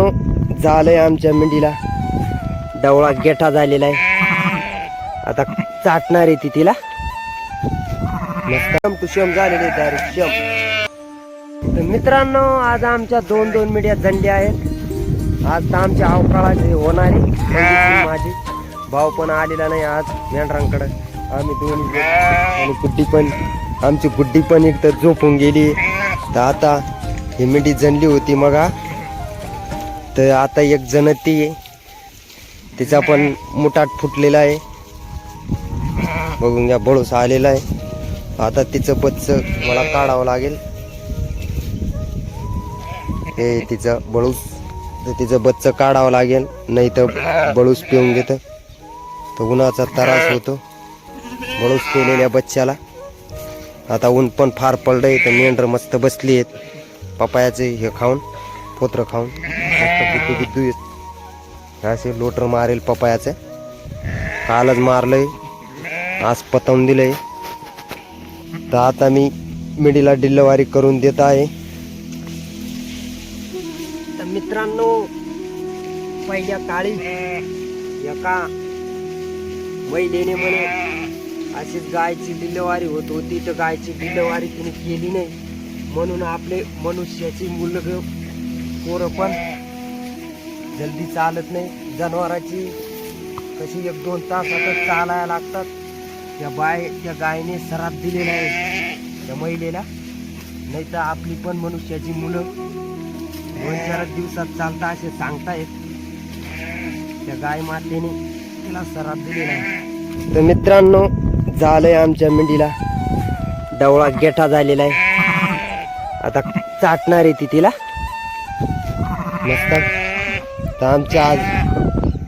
मित्रांनो झालंय आमच्या मेंढीला. डवळा गेठा झालेला आहे. आता चाटणार आहे ती तिला. मस्त. झालेले तयारी शम. तर मित्रांनो आज आमच्या दोन दोन मीडिया झंडे आहेत. आज तर आमच्या अवकाळाचे होणार आहे. माझी. भाऊ पण आलेला नाही आज मेंढरांकडं. आम्ही दोन आणि गुड्डी पण. आमची गुड्डी पण एक तर झोपून गेली. तर आता ही मिठी जणली होती मगा तर आता एक जण ती आहे. तिचा पण मुठाट फुटलेला आहे. बघून घ्या बळूस आलेला आहे. आता तिचं बच्च मला काढावं लागेल. हे तिचं बळूस तर तिचं बच्च काढावं लागेल. नाही तर बळूस पिऊन घेतं. तर उन्हाचा त्रास होतो. बळूस केलेल्या बच्च्याला. आता ऊन पण फार पडलंय तर मेंढर मस्त बसली आहेत. पपायाचे हे खाऊन पोत्र खाऊन. येत. असे लोटर मारेल पपायाचं. कालच मारलंय. आज पतवून दिलंय. तर आता मी मिडीला डिल्लवारी करून देत आहे. तर मित्रांनो पहिल्या काळी एका महिलेने म्हणे अशीच गायची डिल्लवारी होत होती तर गायची डिल्लवारी तिने केली नाही. म्हणून आपले मनुष्याची मुलग पोरं पण जल्दी चालत नाही. जनावराची कशी एक दोन तासातच चालायला लागतात. त्या बाय त्या गायने सराप दिलेला आहे. त्या महिलेला. नाही तर आपली पण मनुष्याची मुलं दोन चार दिवसात चालता असे सांगतायत. त्या गाय मातेने तिला सराप दिलेला आहे. तर मित्रांनो झालंय आमच्या मेंढीला. डवळा गेठा झालेला आहे. आता चाटणार आहे ती तिला. मस्त. तर आमच्या आज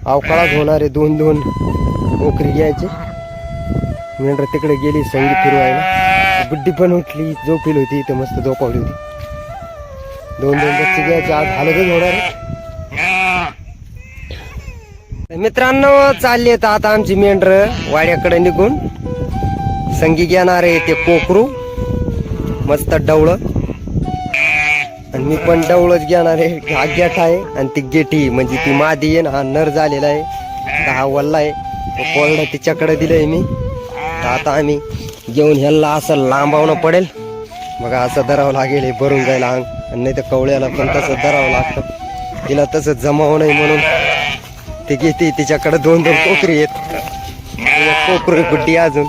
अवकाळात होणारे दोन दोन नोकरी घ्यायची. मेंढर तिकडे गेली संगीत फिरवायला गुड्डी पण उठली झोपेल होती इथे मस्त झोपावली होती. दोन दोन बच्चे घ्यायचे आज हालतच होणार आहे. मित्रांनो चालली तर आता आमची मेंढर वाड्याकडे निघून. संगी घेणार आहे ते कोकरू. मस्त डवळं. आणि मी पण डवळच घेणार आहे. हा गेट आहे. आणि ती गेठी म्हणजे ती मादी आहे ना हा नर झालेला आहे. हा वल्ला आहे. कोरडा तिच्याकडे दिलंय मी. तर आता आम्ही घेऊन ह्याला असं लांबावणं पडेल. मग असं धरावं लागेल हे भरून जायला अंग. आणि नाही तर कवळ्याला पण तसं धरावं लागतं. तिला तसं जमावं नाही म्हणून. ती घेते तिच्याकडे दोन दोन कोकरी आहेत. कोकरी गुड्डी अजून.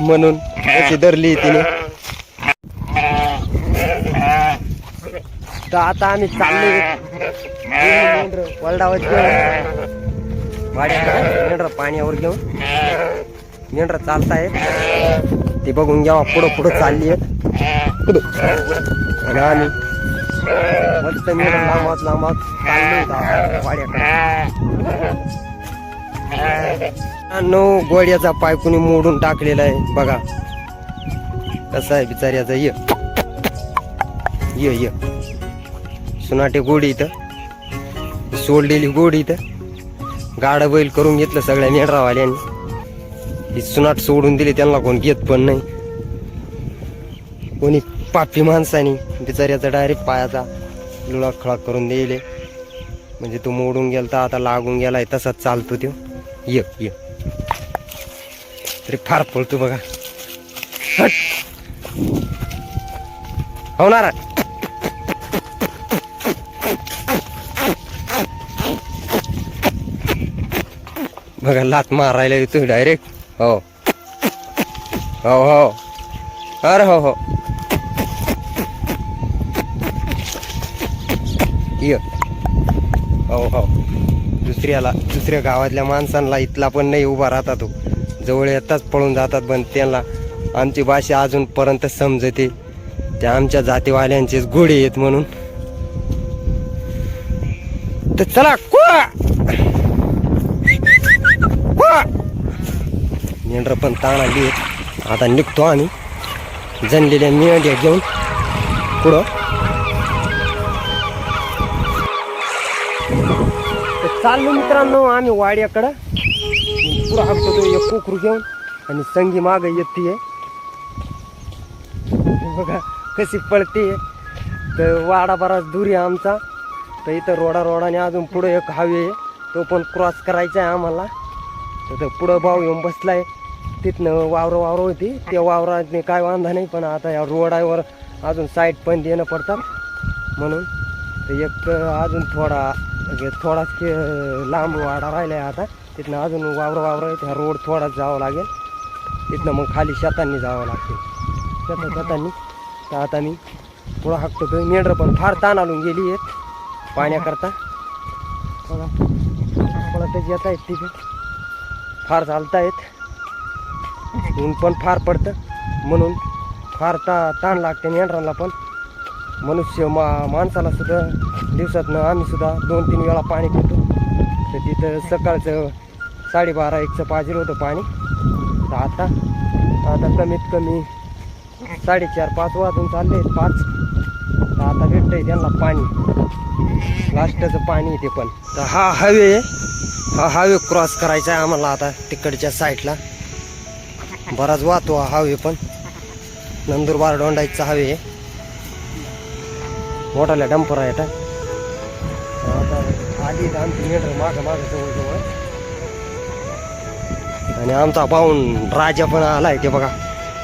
म्हणून अशी धरली तिने. तर आता आम्ही चाललो वलडावर घेऊन वाड्याकडे पाण्यावर घेऊन. मेंढर चालतायत. ते बघून घ्यावा पुढं पुढं चालली आणि आम्ही मस्त मेंढर लांबात लांबात चाललो वाड्याकडे. गोड्याचा पाय कुणी मोडून टाकलेला आहे. बघा. कसा आहे बिचाऱ्याचा. ये. ये ये. सुनाटे गोडी इथं. सोडलेली गोडी इथं. गाडं बैल करून घेतलं सगळ्या मेंढरावाल्यांनी. ही सुनाट सोडून दिली त्यांना कोण घेत पण नाही. कोणी पापी माणसानी बिचाऱ्याचा डायरेक्ट पायाचा लुळाक खळाक करून दिले. म्हणजे तो मोडून गेला आता लागून गेलाय तसाच चालतो तो ये ये. तरी फार पळतो बघा. हट. होणार बघा लात मारायला येतो डायरेक्ट हो. हो हो. अरे हो हो. ये. हो हो. दुसऱ्याला दुसऱ्या गावातल्या माणसांना इथला पण नाही उभा राहता तो. जवळ येताच पळून जातात पण त्यांना आमची भाषा अजूनपर्यंत समजते. त्या आमच्या जातीवाल्यांचेच गोडे आहेत म्हणून. तर चला कुळा पण ताण आली आहेत. आता निघतो आम्ही. जनलेल्या मेंढ्या घेऊन पुढं. चाललो मित्रांनो आम्ही वाड्याकडं. पुढं हाकतो तो एक कोकरू घेऊन आणि संगी माग येते बघा कशी पळते तर वाडा बराच दूर आहे आमचा. तर इथं रोडा रोडाने अजून पुढं एक हवे आहे. तो पण क्रॉस करायचा आहे आम्हाला. तर पुढं भाऊ येऊन बसलाय. तिथनं वावरं वावरं होती. त्या वावरात काय वांधा नाही पण आता या रोडावर अजून साईड पण देणं पडतात. म्हणून तर एक अजून थोडा म्हणजे थोडाच के- लांब वाडा राहिला आहे आता. तिथनं अजून वावरं वावरं आहे त्या रोड थोडाच जावं लागेल. तिथनं मग खाली शेतांनी जावं लागते शेता शेतांनी. तर आता मी पुढं हाकतो तो मेंढरं पण फार ताण आणून गेली आहेत. पाण्याकरता. बघा. पळतच येत आहेत तिथे. फार चालतायत. ऊन पण फार पडतं. म्हणून फार ता ताण लागते मेंढरांना पण. मनुष्य मा माणसाला सुद्धा दिवसातनं आम्ही सुद्धा दोन तीन वेळा पाणी पितो. तर तिथं सकाळचं साडेबारा एकचं पाहिजे होतं पाणी. तर आता आता कमीत कमी साडेचार पाच वाजून चालले पाच. तर आता भेटतंय त्यांना पाणी. लास्टचं पाणी येते ते पण. तर हा हवे हा हायवे क्रॉस करायचा आहे आम्हाला आता तिकडच्या साईडला बराच वाहतो हवे पण. नंदुरबार डोंडाईचा हवे आहे मोठाल्या डंपर आहे आता आधी आमची मेटर माग माग जवळ जवळ आणि आमचा पाहून राजा पण आलाय ते बघा.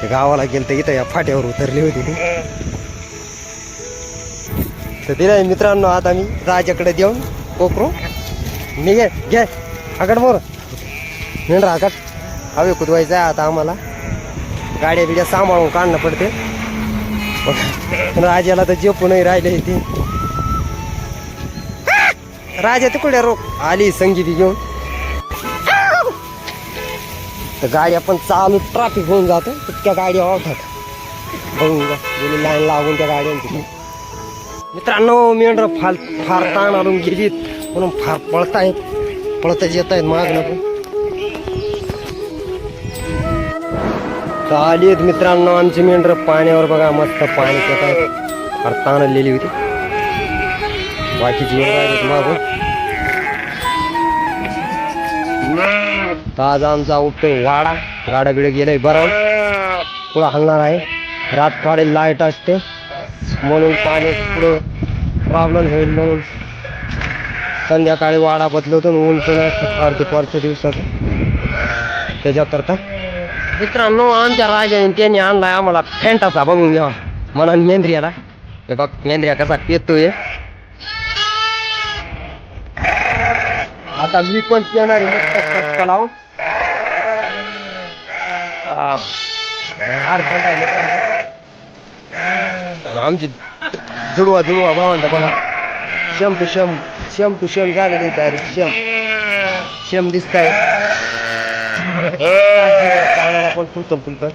ते गावाला गेलं तर इथं या फाट्यावर उतरली होती ती. तर तिला मित्रांनो आता मी राजाकडे देऊन कोकरू मी घे. घे आकड मोर. मेंढरा आकड हवे कुदवायचं आहे आता आम्हाला. गाड्या बिड्या सांभाळून काढणं पडते. पण राजाला तर जेपू राहिले ते. राजा तिकडे रोक आली संगीती घेऊन. तर गाड्या पण चालू ट्रॅफिक होऊन जातं. तितक्या गाड्या वावतात बघून गेली लाईन लागून त्या गाड्यांची मित्रांनो मेंढर फार फार ताण आणून गेलीत. म्हणून फार पळतायत. पळतच येत आहेत मागणं पण. तर आली आहेत मित्रांनो आमची मेंढर पाण्यावर बघा मस्त पाणी पित आहे. फार ताण आलेली होती. बाकीची आहेत मागून. तर आज आमचा उठतोय वाडा. गाडा बिड्या गेलाय बरं. पुढं हलणार आहे. रात काढेल लाइट असते. म्हणून पाणी पुढं प्रॉब्लेम होईल म्हणून. संध्याकाळी वाडा बदलवतो आणि ऊन पण असतं अर्धे पाचशे दिवसात त्याच्याकरता मित्रांनो आमच्या राजाने त्यांनी आणलाय आम्हाला फेंटाचा बघून घ्या. म्हणा मेंद्रियाला. हे बघ मेंद्रिया कसा पेतोय. आता मी पण येणार आहे लावून आमची जुडवा जुडवा भावंत बघा. शम टू शम शम टू शम झालेली तयारी. शम. शम दिसताय. कानाला पण फुलतं फुलतं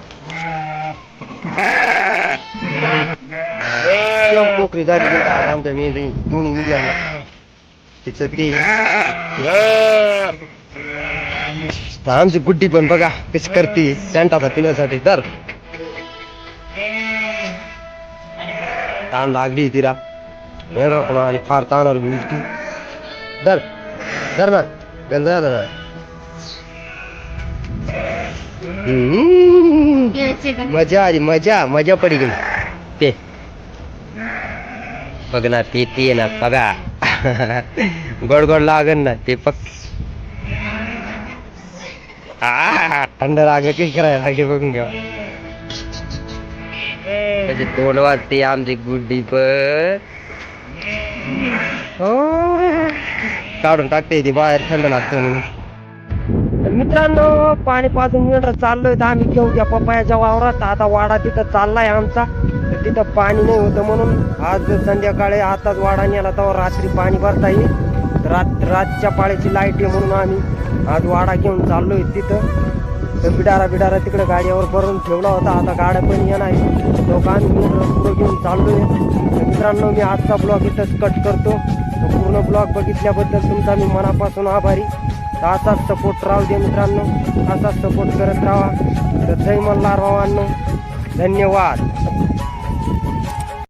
शम पोकरी झालेली आहे आमच्या मी दोन्ही मुलांना तिचं ते आमची गुड्डी पण बघा कशी करते सेंटाचा पिण्यासाठी तर ताण लागली तिला आणि फार ताण आली नुसती. धर ना मजा आली मजा मजा पडी गेली ते बघ ना ते ते ना बघा. गोड गोड लागन ना ते पक आ, थंड लागे की करायला लागे बघून घ्या त्याचे तोंड वाजते आमची गुड्डी पण. हो. काढून टाकते ती बाहेर थंड लागतं म्हणून. मित्रांनो पाणी पाजून मिळणार चाललोय तर आम्ही घेऊ त्या पप्पायाच्या वावरात. आता वाडा तिथं चाललाय आमचा. तर तिथं पाणी नाही होतं म्हणून आज संध्याकाळी आताच वाडा नेला तेव्हा रात्री पाणी भरता येईल. रात रातच्या पाळीची लाइट आहे म्हणून आम्ही आज वाडा घेऊन चाललोय तिथं. तर बिडारा बिडारा तिकडे गाड्यावर भरून ठेवला होता. आता गाड्या पण येणार आहे आम्ही मित्र पुढं घेऊन चाललोय. तर मित्रांनो मी आजचा ब्लॉग इथंच कट करतो. पूर्ण ब्लॉग बघितल्याबद्दल तुमचा मी मनापासून आभारी. असाच सपोर्ट राहू दे मित्रांनो. असाच सपोर्ट करत राहा. तर जय मल्हार भावांनो. धन्यवाद.